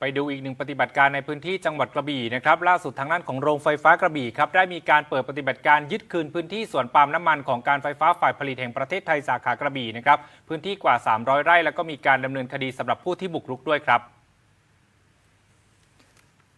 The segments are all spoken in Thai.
ไปดูอีกหนึ่งปฏิบัติการในพื้นที่จังหวัดกระบี่นะครับล่าสุดทางด้านของโรงไฟฟ้ากระบี่ครับได้มีการเปิดปฏิบัติการยึดคืนพื้นที่สวนปาล์มน้ำมันของการไฟฟ้าฝ่ายผลิตแห่งประเทศไทยสาขากระบี่นะครับพื้นที่กว่า 300 ไร่ แล้วก็มีการดำเนินคดีสำหรับผู้ที่บุกรุกด้วยครับ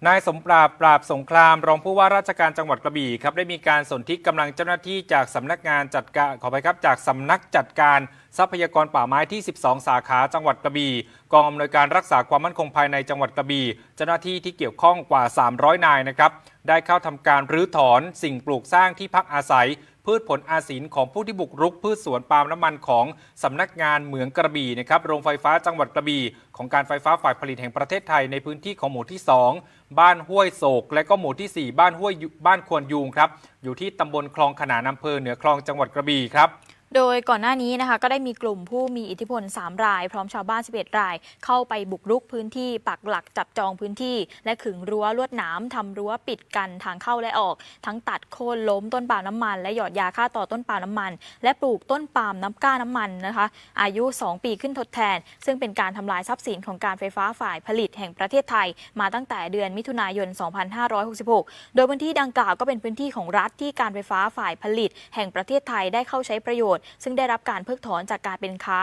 นายสมปราบปราบสงครามรองผู้ว่าราชการจังหวัดกระบี่ครับได้มีการสนธิกำลังเจ้าหน้าที่จากสำนักงานจัดการขอไปครับจากสำนักจัดการทรัพยากรป่าไม้ที่ 12 สาขาจังหวัดกระบี่กองอำนวยการรักษาความมั่นคงภายในจังหวัดกระบี่เจ้าหน้าที่ที่เกี่ยวข้องกว่า 300 นายนะครับ ได้เข้าทำการรื้อถอนสิ่งปลูกสร้างที่พักอาศัย พืชผลอาศินของผู้ที่บุกรุก พืชสวนปาล์มน้ำมันของสำนักงานเหมืองกระบี่นะครับโรงไฟฟ้าจังหวัดกระบี่ของการไฟฟ้าฝ่ายผลิตแห่งประเทศไทยในพื้นที่ของหมู่ที่ 2 บ้านห้วยโศก และก็หมู่ที่ 4 บ้านห้วยบ้านควรยูงครับอยู่ที่ตำบลคลองขนานอำเภอเหนือคลองจังหวัดกระบี่ครับ โดยก่อนหน้านี้นะคะก็ได้มีกลุ่มผู้มีอิทธิพล 3 ราย พร้อมชาวบ้าน 11 ราย เข้าไปบุกรุกพื้นที่ปักหลักจับจองพื้นที่ และขึงรั้วลวดหนามทำรั้วปิดกันทางเข้าและออก ทั้งตัดโค่นล้มต้นปาล์มน้ำมัน และหยอดยาฆ่าต่อต้นปาล์มน้ำมัน และปลูกต้นปาล์มน้ำก้าน้ำมันนะคะอายุ 2 ปีขึ้นทดแทน ซึ่งเป็นการทำลายทรัพย์สินของการไฟฟ้าฝ่ายผลิตแห่งประเทศไทย มาตั้งแต่เดือนมิถุนายน 2566 โดยพื้นที่ดังกล่าวก็เป็นพื้นที่ของรัฐที่การไฟฟ้าฝ่ายผลิต แห่งประเทศไทยได้เข้าใช้ประโยชน์ซึ่งได้รับการเพิกถอนจากการเป็นค้า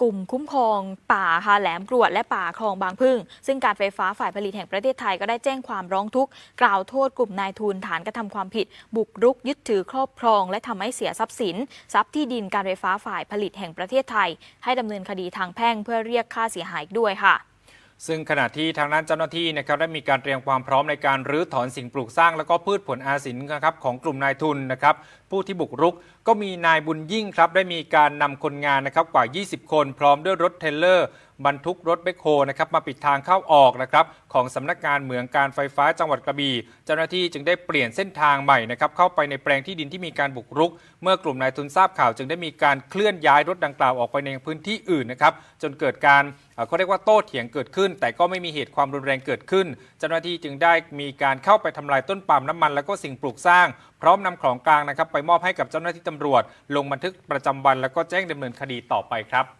กลุ่มคุ้มครองป่าค่ะแหลมกรวดและป่าคลองบางพึ่ง ซึ่งการไฟฟ้าฝ่ายผลิตแห่งประเทศไทยก็ได้แจ้งความร้องทุกข์กล่าวโทษกลุ่มนายทุนฐานกระทำความผิด บุกรุกยึดถือครอบครอง และทำให้เสียทรัพย์สิน ทรัพย์ที่ดินการไฟฟ้าฝ่ายผลิตแห่งประเทศไทย ให้ดำเนินคดีทางแพ่งเพื่อเรียกค่าเสียหายด้วยค่ะ ซึ่งขณะที่ทางด้านเจ้าหน้าที่นะครับได้มีการเตรียมความพร้อมในการรื้อถอนสิ่งปลูกสร้าง แล้วก็พืชผลอาศินนะครับของกลุ่มนายทุนนะครับผู้ที่บุกรุก ก็มีนายบุญยิ่งครับได้มีการนำคนงานนะครับกว่า 20 คน พร้อมด้วยรถเทรลเลอร์ บรรทุกรถแบคโฮนะครับมาปิดทางเข้าออกนะครับของสำนักงานเหมืองการไฟฟ้าจังหวัดกระบี่เจ้าหน้าที่จึงได้เปลี่ยนเส้นทางใหม่นะครับเข้าไปในแปลงที่ดินที่มีการบุกรุก เมื่อกลุ่มนายทุนทราบข่าวจึงได้มีการเคลื่อนย้ายรถดังกล่าวออกไปในพื้นที่อื่นนะครับจนเกิดการเขาเรียกว่าโต้เถียงเกิดขึ้น แต่ก็ไม่มีเหตุความรุนแรงเกิดขึ้น เจ้าหน้าที่จึงได้มีการเข้าไปทำลายต้นปาล์มน้ำมัน แล้วก็สิ่งปลูกสร้าง พร้อมนำของกลางนะครับไปมอบให้กับเจ้าหน้าที่ตำรวจ ลงบันทึกประจำวันแล้วก็แจ้งดำเนินคดีต่อไปครับ